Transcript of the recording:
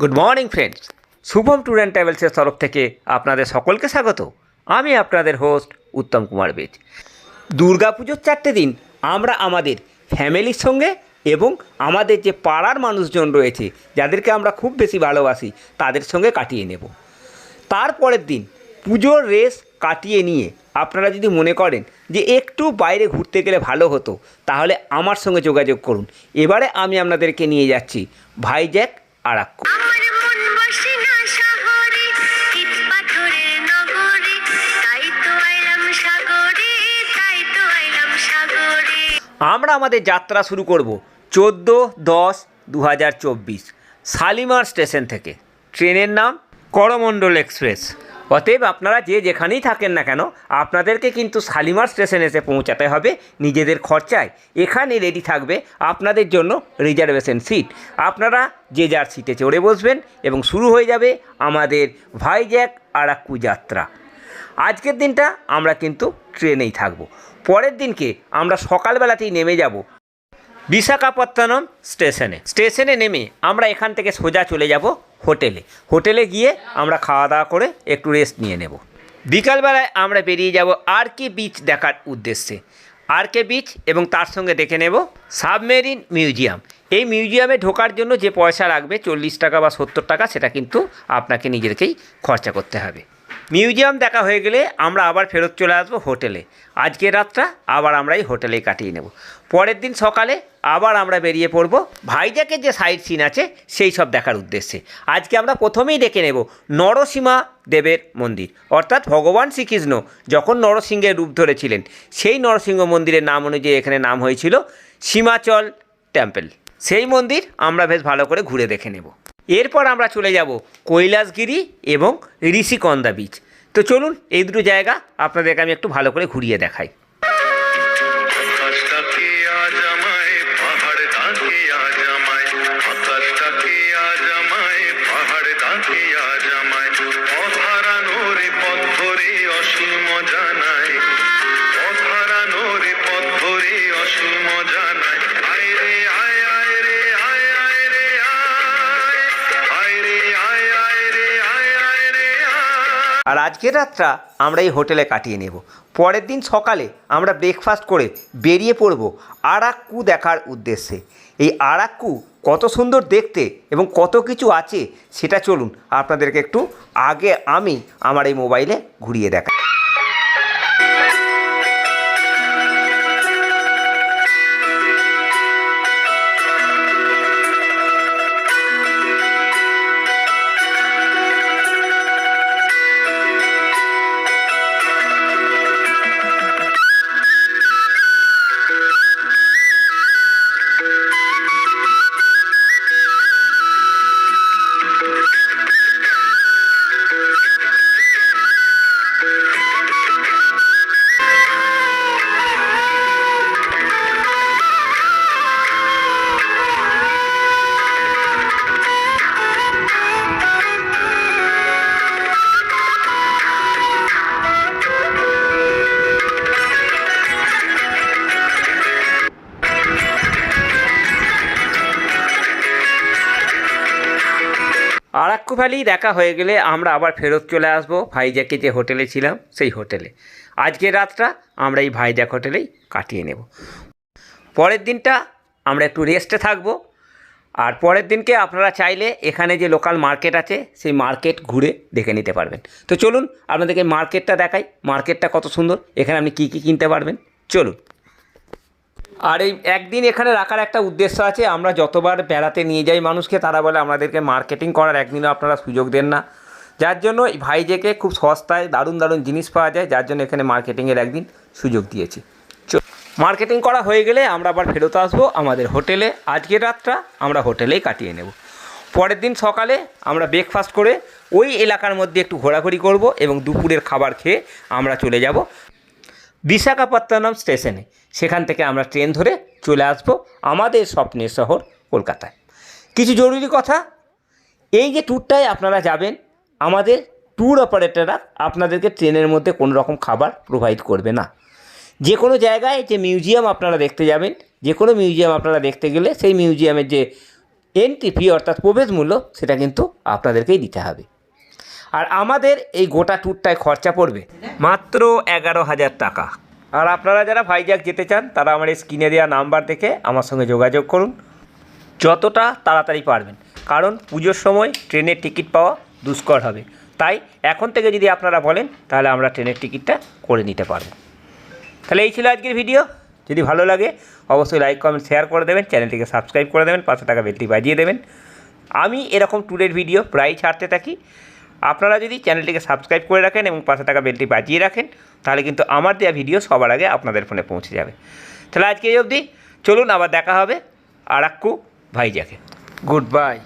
Good morning friends Shubham tour and ট্রাভেলসের তরফ থেকে আপনাদের সকলকে স্বাগত। আমি আপনাদের হোস্ট উত্তম কুমার বেজ দুর্গাপুজোর চারটে দিন আমরা আমাদের ফ্যামিলির সঙ্গে এবং আমাদের যে পাড়ার মানুষজন রয়েছে, যাদেরকে আমরা খুব বেশি ভালোবাসি, তাদের সঙ্গে কাটিয়ে নেব। তারপরের দিন পুজোর রেস কাটিয়ে নিয়ে আপনারা যদি মনে করেন যে একটু বাইরে ঘুরতে গেলে ভালো হতো, তাহলে আমার সঙ্গে যোগাযোগ করুন। এবারে আমি আপনাদেরকে নিয়ে যাচ্ছি ভাইজ্যাক আরাক্কু আমরা আমাদের যাত্রা শুরু করব চোদ্দ দশ দু হাজার চব্বিশ শালিমার স্টেশন থেকে। ট্রেনের নাম করমণ্ডল এক্সপ্রেস। অতএব আপনারা যে যেখানেই থাকেন না কেন, আপনাদেরকে কিন্তু শালিমার স্টেশন এসে পৌঁছাতে হবে নিজেদের খরচায়। এখানে রেডি থাকবে আপনাদের জন্য রিজার্ভেশন সিট আপনারা যে যার সিটে চড়ে বসবেন এবং শুরু হয়ে যাবে আমাদের ভাইজ্যাক আরাক্কু যাত্রা। আজকের দিনটা আমরা কিন্তু ট্রেনেই থাকব। পরের দিনকে আমরা সকালবেলাতেই নেমে যাব বিশাখাপত্তনম স্টেশনে। স্টেশনে নেমে আমরা এখান থেকে সোজা চলে যাব হোটেলে। হোটেলে গিয়ে আমরা খাওয়া দাওয়া করে একটু রেস্ট নিয়ে নেব। বিকালবেলায় আমরা বেরিয়ে যাব আর কে বিচ দেখার উদ্দেশ্যে। আর কে বিচ এবং তার সঙ্গে দেখে নেব সাবমেরিন মিউজিয়াম এই মিউজিয়ামে ঢোকার জন্য যে পয়সা লাগবে চল্লিশ টাকা বা সত্তর টাকা সেটা কিন্তু আপনাকে নিজেকেই খরচা করতে হবে। মিউজিয়াম দেখা হয়ে গেলে আমরা আবার ফেরত চলে আসব হোটেলে। আজকের রাতটা আবার আমরা এই হোটেলেই কাটিয়ে নেব। পরের দিন সকালে আবার আমরা বেরিয়ে পড়ব। ভাইজাকের যে সাইড সিন আছে, সেই সব দেখার উদ্দেশ্যে। আজকে আমরা প্রথমেই দেখে নেব নরসীমা দেবের মন্দির। অর্থাৎ ভগবান শ্রীকৃষ্ণ যখন নরসিংহের রূপ ধরেছিলেন, সেই নরসিংহ মন্দিরের নাম অনুযায়ী এখানে নাম হয়েছিল সীমাচল টেম্পল সেই মন্দির আমরা বেশ ভালো করে ঘুরে দেখে নেব। এরপর আমরা চলে যাব কৈলাসগিরি এবং ঋষিকন্দা বীচ। তো চলুন এই দুটো জায়গা আপনাদেরকে আমি একটু ভালো করে ঘুরিয়ে দেখাই। আর আজকের রাতটা আমরা এই হোটেলে কাটিয়ে নেব। পরের দিন সকালে আমরা ব্রেকফাস্ট করে বেরিয়ে পড়ব আরাক্কু দেখার উদ্দেশ্যে। এই আরাক্কু কত সুন্দর দেখতে এবং কত কিছু আছে সেটা চলুন আপনাদেরকে একটু আগে আমি আমার এই মোবাইলে ঘুরিয়ে দেখাই। আরাক্কু ভ্যালি দেখা হয়ে গেলে আমরা আবার ফেরত চলে আসব ভাইজ্যাকে যে হোটেলে ছিলাম, সেই হোটেলে। আজকের রাতটা আমরা এই ভাইজ্যাক হোটেলেই কাটিয়ে নেব। পরের দিনটা আমরা একটু রেস্টে থাকব। আর পরের দিনকে আপনারা চাইলে এখানে যে লোকাল মার্কেট আছে, সেই মার্কেট ঘুরে দেখে নিতে পারবেন। তো চলুন আপনাদেরকে মার্কেটটা দেখাই। মার্কেটটা কত সুন্দর, এখানে আপনি কী কী কিনতে পারবেন? চলুন। আর এই একদিন এখানে রাখার একটা উদ্দেশ্য আছে, আমরা যতবার বেড়াতে নিয়ে যাই মানুষকে, তারা বলে আমাদেরকে মার্কেটিং করার, একদিনও আপনারা সুযোগ দেন না। যার জন্য এই ভাইজেকে খুব সস্তায় দারুণ দারুণ জিনিস পাওয়া যায়, যার জন্য এখানে মার্কেটিংয়ের একদিন সুযোগ দিয়েছি। মার্কেটিং করা হয়ে গেলে আমরা আবার ফেরত আসব আমাদের হোটেলে। আজকের রাতটা আমরা হোটেলেই কাটিয়ে নেব। পরের দিন সকালে আমরা ব্রেকফাস্ট করে ওই এলাকার মধ্যে একটু ঘোরাঘুরি করব এবং দুপুরের খাবার খেয়ে আমরা চলে যাব। বিশাখাপত্তনম স্টেশনে। সেখান থেকে আমরা ট্রেন ধরে চলে আসব আমাদের স্বপ্নের শহর কলকাতায়। কিছু জরুরি কথা, এই যে ট্যুরটায় আপনারা যাবেন, আমাদের ট্যুর অপারেটররা আপনাদেরকে ট্রেনের মধ্যে কোনো রকম খাবার প্রোভাইড করবে না। যে কোনো জায়গায় যে মিউজিয়াম আপনারা দেখতে যাবেন, যে কোনো মিউজিয়াম আপনারা দেখতে গেলে সেই মিউজিয়ামের যে এন্ট্রি ফি অর্থাৎ প্রবেশ মূল্য, সেটা কিন্তু আপনাদেরকেই দিতে হবে। আর আমাদের এই গোটা ট্যুরটায় খরচা পড়বে মাত্র এগারো হাজার টাকা। আর আপনারা যারা ভাইজ্যাক যেতে চান, তারা আমার এই স্ক্রিনে দেওয়া নাম্বার দেখে আমার সঙ্গে যোগাযোগ করুন। যতটা তাড়াতাড়ি পারবেন। কারণ পুজোর সময় ট্রেনের টিকিট পাওয়া দুষ্কর হবে। তাই এখন থেকে যদি আপনারা বলেন, তাহলে আমরা ট্রেনের টিকিটটা করে নিতে পারব। তাহলে এই ছিল আজকের ভিডিও। যদি ভালো লাগে, অবশ্যই লাইক, কমেন্ট, শেয়ার করে দেবেন। চ্যানেলটিকে সাবস্ক্রাইব করে দেবেন। পাঁচশো টাকা বেলটি বাজিয়ে দেবেন। আমি এরকম ট্যুরের ভিডিও প্রায়ই ছাড়তে থাকি। আপনারা যদি চ্যানেলটিকে সাবস্ক্রাইব করে রাখেন এবং পাশে টাকা বেলটি বাজিয়ে রাখেন, তাহলে কিন্তু আমার দেওয়া ভিডিও সবার আগে আপনাদের ফোনে পৌঁছে যাবে। তাহলে আজকে এই অবধি, চলুন আবার দেখা হবে আরাক্কু ভাইজাকে। Good bye